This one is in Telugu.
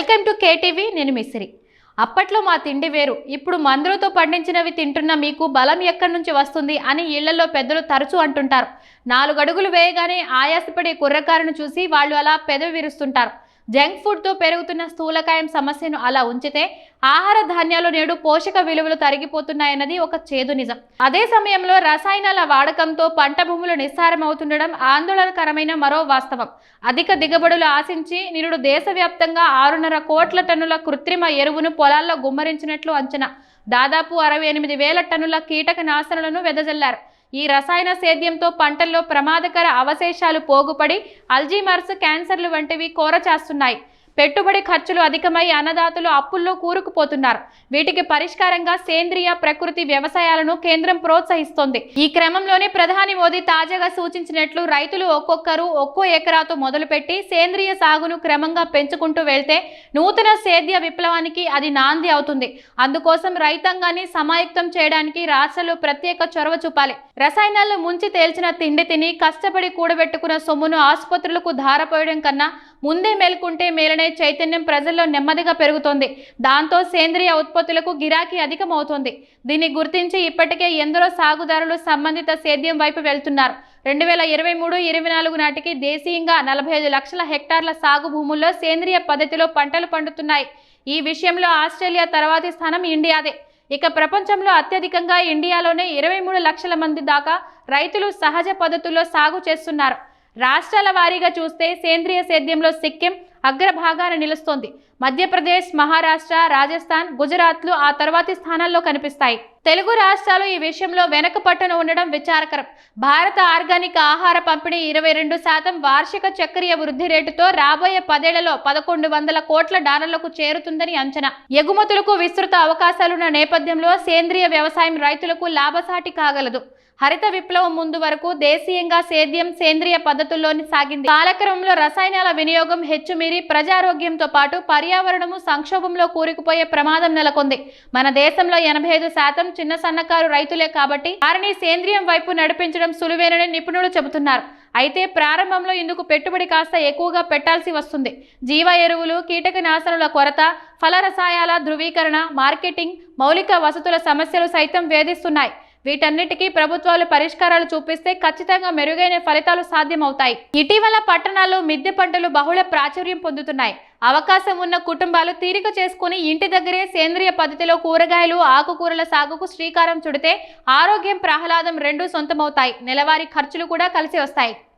వెల్కమ్ టు కేటీవీ నేను మిస్రి అప్పట్లో మా తిండి వేరు ఇప్పుడు మందులతో పండించినవి తింటున్న మీకు బలం ఎక్కడి నుంచి వస్తుంది అని ఇళ్ళలో పెద్దలు తరచూ అంటుంటారు. నాలుగు అడుగులు వేయగానే ఆయాసపడే కుర్రకారును చూసి వాళ్ళు అలా పెదవి విరుస్తుంటారు. జంక్ ఫుడ్తో పెరుగుతున్న స్థూలకాయం సమస్యను అలా ఉంచితే ఆహార ధాన్యాలు నేడు పోషక విలువలు తరిగిపోతున్నాయన్నది ఒక చేదు నిజం. అదే సమయంలో రసాయనాల వాడకంతో పంట భూములు నిస్సారమవుతుండడం ఆందోళనకరమైన మరో వాస్తవం. అధిక దిగుబడులు ఆశించి నిరుడు దేశవ్యాప్తంగా ఆరున్నర కోట్ల టన్నుల కృత్రిమ ఎరువును పొలాల్లో గుమ్మరించినట్లు అంచనా. దాదాపు అరవై ఎనిమిది వేల టన్నుల కీటక నాశనలను వెదజల్లారు. ఈ రసాయన సేద్యంతో పంటల్లో ప్రమాదకర అవశేషాలు పోగుపడి అల్జీమర్స్ క్యాన్సర్లు వంటివి కోరచాస్తున్నాయి. పెట్టుబడి ఖర్చులు అధికమై అన్నదాతలు అప్పుల్లో కూరుకుపోతున్నారు. వీటికి పరిష్కారంగా సేంద్రియ ప్రకృతి వ్యవసాయాలను కేంద్రం ప్రోత్సహిస్తోంది. ఈ క్రమంలోనే ప్రధాని మోదీ తాజాగా సూచించినట్లు రైతులు ఒక్కొక్కరు ఒక్కో ఎకరాతో మొదలుపెట్టి సేంద్రియ సాగును క్రమంగా పెంచుకుంటూ వెళ్తే నూతన సేద్య విప్లవానికి అది నాంది అవుతుంది. అందుకోసం రైతాంగాన్ని సమాయుక్తం చేయడానికి రాష్ట్రాలు ప్రత్యేక చొరవ చూపాలి. రసాయనాలు ముంచి తేల్చిన తిండి తిని కష్టపడి కూడబెట్టుకున్న సొమ్మును ఆసుపత్రులకు ధారపోయడం కన్నా ముందే మేల్కుంటే మేలనే చైతన్యం ప్రజల్లో నెమ్మదిగా పెరుగుతోంది. దాంతో సేంద్రియ ఉత్పత్తులకు గిరాకీ అధికమవుతోంది. దీన్ని గుర్తించి ఇప్పటికే ఎందరో సాగుదారులు సంబంధిత సేద్యం వైపు వెళ్తున్నారు. రెండు వేల ఇరవై మూడు ఇరవై నాలుగు నాటికి దేశీయంగా నలభై ఐదు లక్షల హెక్టార్ల సాగు భూముల్లో సేంద్రియ పద్ధతిలో పంటలు పండుతున్నాయి. ఈ విషయంలో ఆస్ట్రేలియా తర్వాతి స్థానం ఇండియాదే. ఇక ప్రపంచంలో అత్యధికంగా ఇండియాలోనే ఇరవై మూడు లక్షల మంది దాకా రైతులు సహజ పద్ధతుల్లో సాగు చేస్తున్నారు. రాష్ట్రాల వారీగా చూస్తే సేంద్రియ సేద్యంలో సిక్కిం అగ్రభాగాన నిలుస్తోంది. మధ్యప్రదేశ్ మహారాష్ట్ర రాజస్థాన్ గుజరాత్లు ఆ తర్వాతి స్థానాల్లో కనిపిస్తాయి. తెలుగు రాష్ట్రాలు ఈ విషయంలో వెనక పట్టున ఉండడం విచారకరం. భారత ఆర్గానిక్ ఆహార పంపిణీ ఇరవై రెండు శాతం వార్షిక చక్రీయ వృద్ధి రేటుతో రాబోయే పదేళ్ళలో పదకొండు వందల కోట్ల డాలర్లకు చేరుతుందని అంచనా. ఎగుమతులకు విస్తృత అవకాశాలున్న నేపథ్యంలో సేంద్రియ వ్యవసాయం రైతులకు లాభసాటి కాగలదు. హరిత విప్లవం ముందు వరకు దేశీయంగా సేద్యం సేంద్రియ పద్ధతుల్లోని సాగింది. కాలక్రమంలో రసాయనాల వినియోగం హెచ్చుమీరి ప్రజారోగ్యంతో పాటు పర్యావరణము సంక్షోభంలో కూరుకుపోయే ప్రమాదం నెలకొంది. మన దేశంలో ఎనభై ఐదు శాతం చిన్న సన్నకారు రైతులే కాబట్టి వారిని సేంద్రియం వైపు నడిపించడం సులువేనని నిపుణులు చెబుతున్నారు. అయితే ప్రారంభంలో ఇందుకు పెట్టుబడి కాస్త ఎక్కువగా పెట్టాల్సి వస్తుంది. జీవ ఎరువులు కీటకనాశనుల కొరత ఫలరసాయాల ధృవీకరణ మార్కెటింగ్ మౌలిక వసతుల సమస్యలు సైతం వేధిస్తున్నాయి. వీటన్నిటికీ ప్రభుత్వాలు పరిష్కారాలు చూపిస్తే ఖచ్చితంగా మెరుగైన ఫలితాలు సాధ్యమవుతాయి. ఇటీవల పట్టణాల్లో మిద్దె పంటలు బహుళ ప్రాచుర్యం పొందుతున్నాయి. అవకాశం ఉన్న కుటుంబాలు తీరిక చేసుకుని ఇంటి దగ్గరే సేంద్రియ పద్ధతిలో కూరగాయలు ఆకుకూరల సాగుకు శ్రీకారం చుడితే ఆరోగ్యం ప్రహ్లాదం రెండూ సొంతమవుతాయి. నెలవారీ ఖర్చులు కూడా కలిసి వస్తాయి.